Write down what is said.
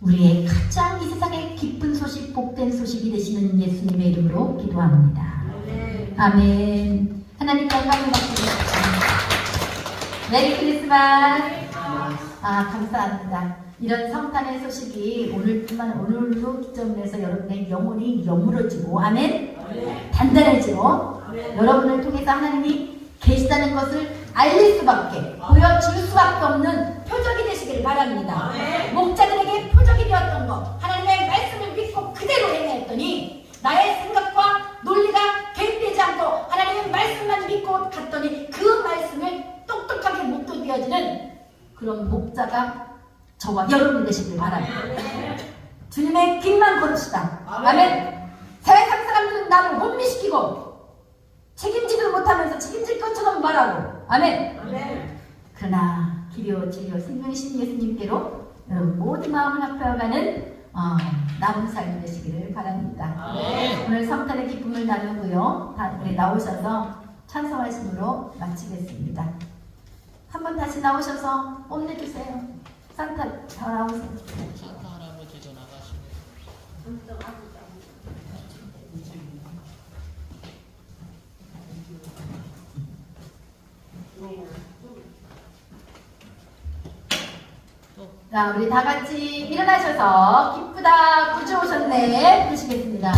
우리의 가장 이 세상에 기쁜 소식, 복된 소식이 되시는 예수님의 이름으로 기도합니다. 아멘. 하나님 받습니다. 메리 크리스마스. 아 감사합니다. 이런 성탄의 소식이 오늘뿐만 오늘로 기점을 해서 여러분의 영혼이 여물어지고 아멘. 단단해지고 여러분을 통해서 하나님이 계시다는 것을 알릴 수밖에 보여줄 수밖에 없는 표적이 되시길 바랍니다. 목자들에게 표적이 되었던 것 하나님의 말씀을 믿고 그대로 행했더니 나의 생각과 논리가 개입되지 않고 하나님의 말씀만 믿고 갔더니 그 말씀을 똑똑하게 묵도되어지는 그런 목자가 저와 여러분 되시길 바랍니다. 주님의 길만 걸읍시다. 아멘. 세상 사람들은 나를 혼미시키고 책임지도 못하면서 책임질 것처럼 말하고 아멘. 그러나 기려 진료 생명신 예수님께로 여러분 모든 마음을 합해가는 어, 남은 삶이 되시기를 바랍니다. 오늘 성탄의 기쁨을 나누고요. 다 우리 나오셔서 찬송하심으로 마치겠습니다. 한 번 다시 나오셔서 뽐내주세요. 산타 다 나오세요. 산타 할아버지 전화가시네. 자, 우리 다 같이 일어나셔서 기쁘다 구주 오셨네 부르시겠습니다.